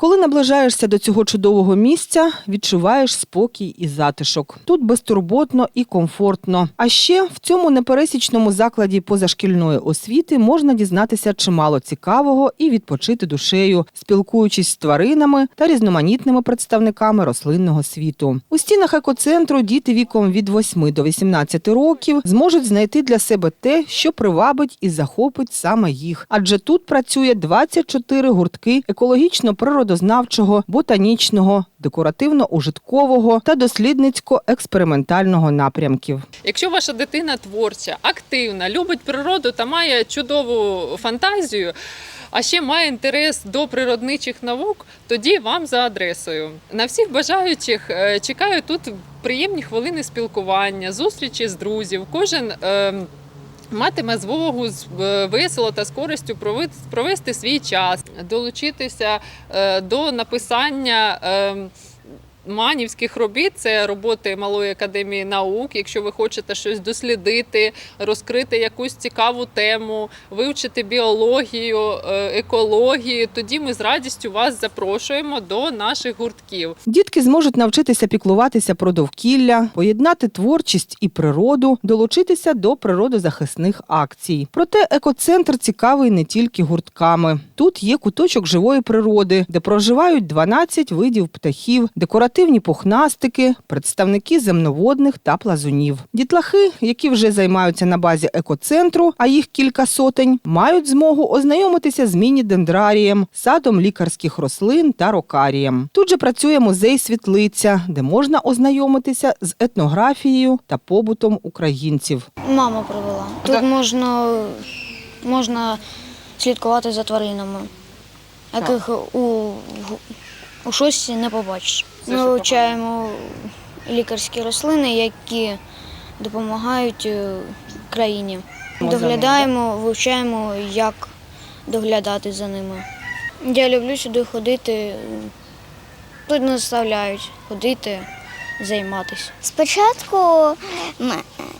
Коли наближаєшся до цього чудового місця, відчуваєш спокій і затишок. Тут безтурботно і комфортно. А ще в цьому непересічному закладі позашкільної освіти можна дізнатися чимало цікавого і відпочити душею, спілкуючись з тваринами та різноманітними представниками рослинного світу. У стінах екоцентру діти віком від 8 до 18 років зможуть знайти для себе те, що привабить і захопить саме їх. Адже тут працює 24 гуртки екологічно-природознавчого, ботанічного, декоративно-ужиткового та дослідницько-експериментального напрямків. Якщо ваша дитина творча, активна, любить природу та має чудову фантазію, а ще має інтерес до природничих наук, тоді вам за адресою. На всіх бажаючих е, чекаю тут приємні хвилини спілкування, зустрічі з друзів. Кожен е, матиме змогу е, весело та з користю провести свій час, долучитися е, до написання. Манівських робіт це роботи Малої академії наук. Якщо ви хочете щось дослідити, розкрити якусь цікаву тему, вивчити біологію, е, екологію, тоді ми з радістю вас запрошуємо до наших гуртків. Дітки зможуть навчитися піклуватися про довкілля, поєднати творчість і природу, долучитися до природозахисних акцій. Проте екоцентр цікавий не тільки гуртками. Тут є куточок живої природи, де проживають 12 видів птахів, декоративні пухнастики, представники земноводних та плазунів. Дітлахи, які вже займаються на базі екоцентру, а їх кілька сотень, мають змогу ознайомитися з міні-дендрарієм, садом лікарських рослин та рокарієм. Тут же працює музей світлиця, де можна ознайомитися з етнографією та побутом українців. Мама привела. Тут можна, можна слідкувати за тваринами, яких у, у шості не побачиш. Ми вивчаємо лікарські рослини, які допомагають е, країні. Доглядаємо, вивчаємо, як доглядати за ними. Я люблю сюди ходити. Тут не заставляють ходити, займатися. Спочатку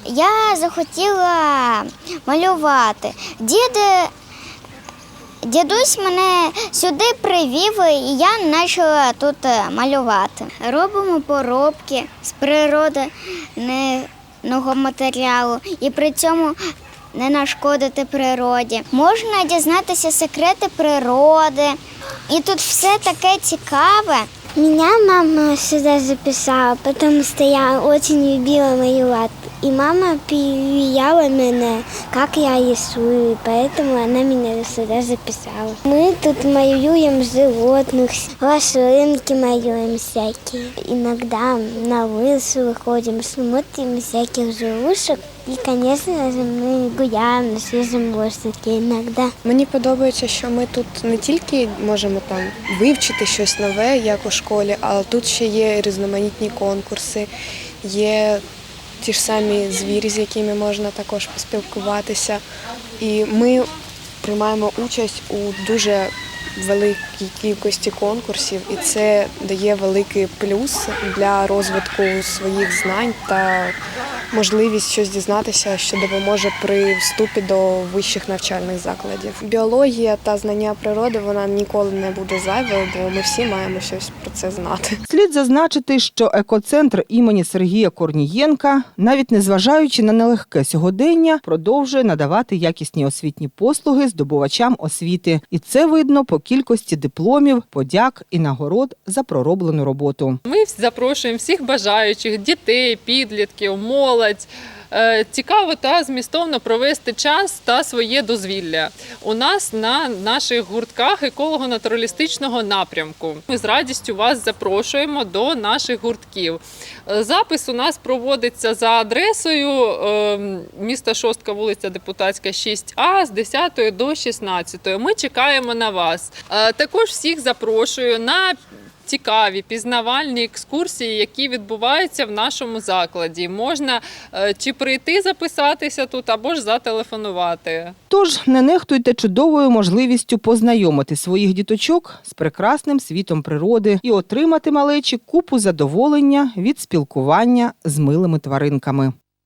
я захотіла малювати. Дід, дідусь мене сюди привів, і я почала тут е, малювати. Робимо поробки з природного матеріалу і при цьому не нашкодити природі. Можна дізнатися секрети природи. І тут все таке цікаве. Меня мама сюда записала, потому что я очень любила малювать. И мама перевіряла мене, как я рисую, и поэтому она меня сюда записала. Мы тут малюем животных, лошадки малюем всякие. Иногда на лысу выходим, смотрим всяких живушек. И, конечно же, мы гуляем на свежем воздухе иногда. Мені подобається, що ми тут не тільки можемо там вивчити щось нове, як у школі, але тут ще є різноманітні конкурси, є ті ж самі звірі, з якими можна також поспілкуватися. І ми приймаємо участь у дуже великій кількості конкурсів, і це дає великий плюс для розвитку своїх знань та можливість щось дізнатися, що допоможе при вступі до вищих навчальних закладів. Біологія та знання природи вона ніколи не буде зайвою, бо ми всі маємо щось про це знати. Слід зазначити, що екоцентр імені Сергія Корнієнка, навіть незважаючи на нелегке сьогодення, продовжує надавати якісні освітні послуги здобувачам освіти, і це видно по кількості дипломів, подяк і нагород за пророблену роботу. Ми запрошуємо всіх бажаючих дітей, підлітків, молодь. Е, Цікаво та змістовно провести час та своє дозвілля у нас на наших гуртках еколого-натуралістичного напрямку. Ми з радістю вас запрошуємо до наших гуртків. Е, Запис у нас проводиться за адресою е, міста Шостка, вулиця Депутатська, 6А з 10 до 16. Ми чекаємо на вас. Е, Також всіх запрошую на цікаві пізнавальні екскурсії, які відбуваються в нашому закладі. Можна е, чи прийти записатися тут, або ж зателефонувати. Тож не нехтуйте чудовою можливістю познайомити своїх діточок з прекрасним світом природи і отримати малечі купу задоволення від спілкування з милими тваринками.